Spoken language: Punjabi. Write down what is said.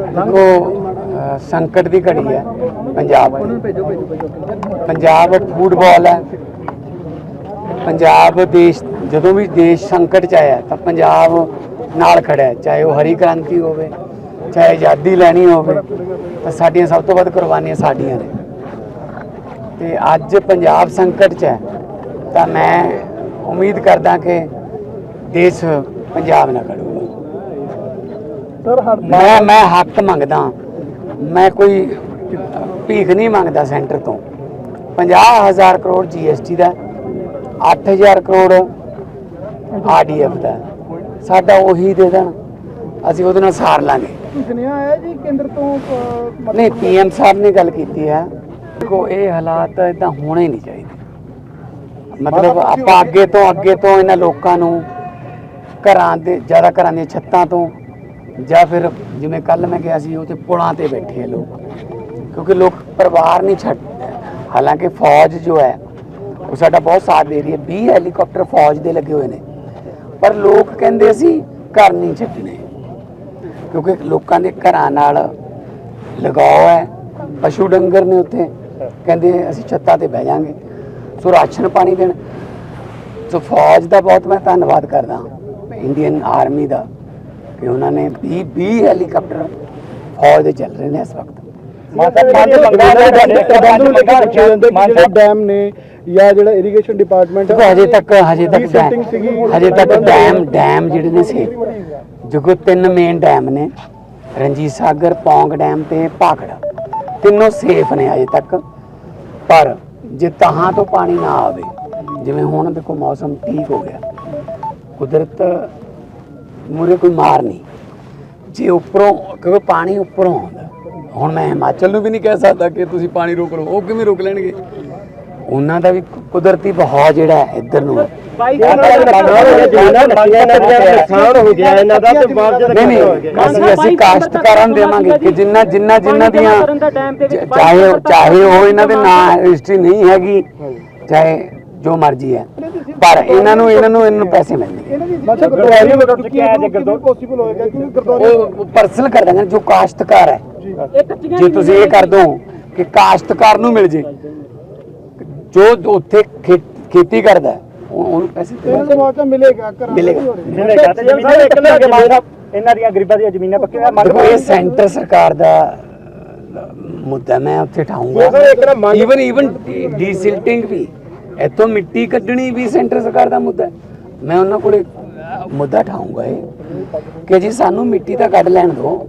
ਦੇਖੋ ਸੰਕਟ ਦੀ ਘੜੀ ਹੈ ਪੰਜਾਬ। ਦੀ ਪੰਜਾਬ ਫੁੱਟਬਾਲ ਹੈ। ਪੰਜਾਬ ਦੇਸ਼, ਜਦੋਂ ਵੀ ਦੇਸ਼ ਸੰਕਟ ਚ ਆਇਆ, ਤਾਂ ਪੰਜਾਬ ਨਾਲ ਖੜਾ ਹੈ। ਚਾਹੇ ਉਹ ਹਰੀ ਕ੍ਰਾਂਤੀ ਹੋਵੇ, ਚਾਹੇ ਆਜ਼ਾਦੀ ਲੈਣੀ ਹੋਵੇ, ਤਾਂ ਸਾਡੀਆਂ ਸਭ ਤੋਂ ਵੱਧ ਕੁਰਬਾਨੀਆਂ ਸਾਡੀਆਂ ਨੇ। ਤੇ ਅੱਜ ਪੰਜਾਬ ਸੰਕਟ ਚ ਹੈ, ਤਾਂ ਮੈਂ ਉਮੀਦ ਕਰਦਾ ਕਿ ਦੇਸ਼ ਪੰਜਾਬ ਨਾਲ ਖੜੂਗਾ। ਮੈਂ ਮੈਂ ਹੱਕ ਮੰਗਦਾ ਮੈਂ ਕੋਈ ਭੀਖ ਨਹੀਂ ਮੰਗਦਾ ਸੈਂਟਰ ਤੋਂ। 50000 ਕਰੋੜ ਜੀਐਸਟੀ ਦਾ 8000 ਕਰੋੜ ਆਰਡੀਐਫ ਦਾ ਸਾਡਾ ਉਹੀ ਦੇ ਦੇਣ। ਅਸੀਂ ਉਹਦੇ ਨਾਲ ਸਾਰ ਲਾਂਗੇ। ਸੁਨੇਹਾ ਆਇਆ ਜੀ ਕੇਂਦਰ ਤੋਂ ਨਹੀਂ ਪੀਐਮ ਸਾਹਿਬ ਨੇ ਗੱਲ ਕੀਤੀ ਹੈ। ਦੇਖੋ ਇਹ ਹਾਲਾਤ ਇਦਾਂ ਹੋਣੇ ਨਹੀਂ ਚਾਹੀਦੇ। ਮਤਲਬ ਆਪਾਂ ਅੱਗੇ ਤੋਂ ਅੱਗੇ ਤੋਂ ਇਹਨਾਂ ਲੋਕਾਂ ਨੂੰ ਘਰਾਂ ਦੇ ਜ਼ਿਆਦਾ ਘਰਾਂ ਦੀਆਂ ਛੱਤਾਂ ਤੋਂ ਜਾਂ ਫਿਰ ਜਿਵੇਂ ਕੱਲ ਮੈਂ ਗਿਆ ਸੀ, ਉੱਥੇ ਪੁਲਾਂ ਤੇ ਬੈਠੇ ਆ ਲੋਕ। ਕਿਉਂਕਿ ਲੋਕ ਪਰਿਵਾਰ ਨਹੀਂ ਛੱਡ, ਹਾਲਾਂਕਿ ਫੌਜ ਜੋ ਹੈ, ਉਹ ਸਾਡਾ ਬਹੁਤ ਸਾਥ ਦੇ ਰਹੀ ਹੈ। 20 ਹੈਲੀਕਾਪਟਰ ਫੌਜ ਦੇ ਲੱਗੇ ਹੋਏ ਨੇ। ਪਰ ਲੋਕ ਕਹਿੰਦੇ ਅਸੀਂ ਘਰ ਨਹੀਂ ਛੱਡਣੇ। ਕਿਉਂਕਿ ਲੋਕਾਂ ਦੇ ਘਰਾਂ ਨਾਲ ਲਗਾਓ ਹੈ। ਪਸ਼ੂ ਡੰਗਰ ਨੇ ਉੱਥੇ, ਕਹਿੰਦੇ ਅਸੀਂ ਛੱਤਾਂ ਤੇ ਬਹਿ ਜਾਾਂਗੇ ਸੋ ਰਾਸ਼ਨ ਪਾਣੀ ਦੇਣ। ਸੋ ਫੌਜ ਦਾ ਬਹੁਤ ਮੈਂ ਧੰਨਵਾਦ ਕਰਦਾ ਇੰਡੀਅਨ ਆਰਮੀ ਦਾ। ਕਿ ਉਹਨਾਂ ਨੇ 20 20 ਹੈਲੀਕਾਪਟਰ ਫੌਜ ਦੇ ਚੱਲ ਰਹੇ ਨੇ ਇਸ ਵਕਤ। ਮਾਨਸਾ ਡੈਮ ਨੇ ਜਾਂ ਜਿਹੜਾ ਇਰੀਗੇਸ਼ਨ ਡਿਪਾਰਟਮੈਂਟ ਦੇਖੋ ਹਜੇ ਤੱਕ ਹਜੇ ਤੱਕ ਹਜੇ ਤੱਕ ਡੈਮ ਡੈਮ ਜਿਹੜੇ ਨੇ ਸੇ। ਜੋ ਤਿੰਨ ਮੇਨ ਡੈਮ ਨੇ ਰਣਜੀਤ ਸਾਗਰ ਪੌਂਗ ਡੈਮ ਤੇ ਭਾਖੜਾ। ਤਿੰਨੋਂ ਸੇਫ ਨੇ ਹਜੇ ਤੱਕ। ਪਰ ਜੇ ਤਹਾਂ ਤੋਂ ਪਾਣੀ ਨਾ ਆਵੇ ਜਿਵੇਂ ਹੁਣ ਦੇਖੋ ਮੌਸਮ ਠੀਕ ਹੋ ਗਿਆ ਕੁਦਰਤ ਮੂਰੇ ਕੋਈ ਮਾਰ ਨਹੀਂ ਜੇ ਉੱਪਰੋਂ ਕਿਉਂਕਿ ਪਾਣੀ ਉੱਪਰੋਂ ਆਉਂਦਾ ਹੁਣ ਮੈਂ ਹਿਮਾਚਲ ਨੂੰ ਵੀ ਨਹੀਂ ਕਹਿ ਸਕਦਾ ਕਿ ਤੁਸੀਂ ਪਾਣੀ ਰੋਕ ਲਓ ਉਹ ਕਿਵੇਂ ਰੋਕ ਲੈਣਗੇ ਉਹਨਾਂ ਦਾ ਵੀ ਕੁਦਰਤੀ ਬਹਾਅ ਜਿਹੜਾ ਹੈ ਇੱਧਰ ਨੂੰ ਹੈ। ਨੁਕਸਾਨ ਹੋ ਗਿਆ ਇਹਨਾਂ ਦਾ ਤੇ ਨਹੀਂ ਨਹੀਂ ਅਸੀਂ ਅਸੀਂ ਕਾਸ਼ਤਕਾਰਾਂ ਨੂੰ ਦੇਵਾਂਗੇ ਕਿ ਜਿੰਨਾ ਜਿੰਨਾ ਜਿੰਨਾ ਦੀਆਂ ਚਾਹੇ ਚਾਹੇ ਉਹ ਇਹਨਾਂ ਦੇ ਨਾਂ ਰਜਿਸਟਰੀ ਨਹੀਂ ਹੈਗੀ ਚਾਹੇ ਜੋ ਮਰਜ਼ੀ ਹੈ। ਪਰ ਇਹਨਾਂ ਨੂੰ ਇਹਨਾਂ ਨੂੰ ਇਹਨਾਂ ਨੂੰ ਪੈਸੇ ਮਿਲਣਗੇ ਮਤਲਬ ਗੁਰਦੁਆਰੇ ਵਿੱਚ ਚੁੱਕੀ ਹੈ ਜੇ ਗੁਰਦੁਆਰਾ ਪੋਸੀਬਲ ਹੋਏਗਾ ਕਿ ਗੁਰਦੁਆਰੇ ਉਹ ਪਰਸਨਲ ਕਰ ਦਾਂਗੇ ਜੋ ਕਾਸ਼ਤਕਾਰ ਹੈ। ਜੇ। ਤੁਸੀਂ ਇਹ ਕਰ ਦੋ ਕਿ ਕਾਸ਼ਤਕਾਰ ਨੂੰ ਮਿਲ ਜੇ ਜੋ ਉੱਥੇ ਖੇਤੀ ਕਰਦਾ ਉਹਨੂੰ ਪੈਸੇ ਮੌਕਾ ਮਿਲੇਗਾ ਕਰਾਂ ਮਿਲੇਗਾ। ਮਿਲੇਗਾ। ਤੇ ਜਿਵੇਂ ਇੱਕ ਲੈ ਕੇ ਮਾਨ ਸਾਹਿਬ ਇਹਨਾਂ ਦੀਆਂ ਗਰੀਬਾਂ ਦੀਆਂ ਜ਼ਮੀਨਾਂ ਪੱਕੀਆਂ ਦੇਖੋ ਇਹ ਸੈਂਟਰ ਸਰਕਾਰ ਦਾ ਮੁੱਦਾ ਮੈਂ ਉੱਥੇ ਠਾਉਂਗਾ ਈਵਨ ਈਵਨ ਡੀਸਿਲਟਿੰਗ ਵੀ। ਇੱਥੋਂ ਮਿੱਟੀ ਕੱਢਣੀ ਵੀ ਸੈਂਟਰ ਸਰਕਾਰ ਦਾ ਮੁੱਦਾ ਹੈ। ਮੈਂ ਉਹਨਾਂ ਕੋਲੇ ਮੁੱਦਾ ਠਾਉਂਗਾ ਇਹ ਕਿ ਜੀ ਸਾਨੂੰ ਮਿੱਟੀ ਤਾਂ ਕੱਢ ਲੈਣ ਦਿਓ।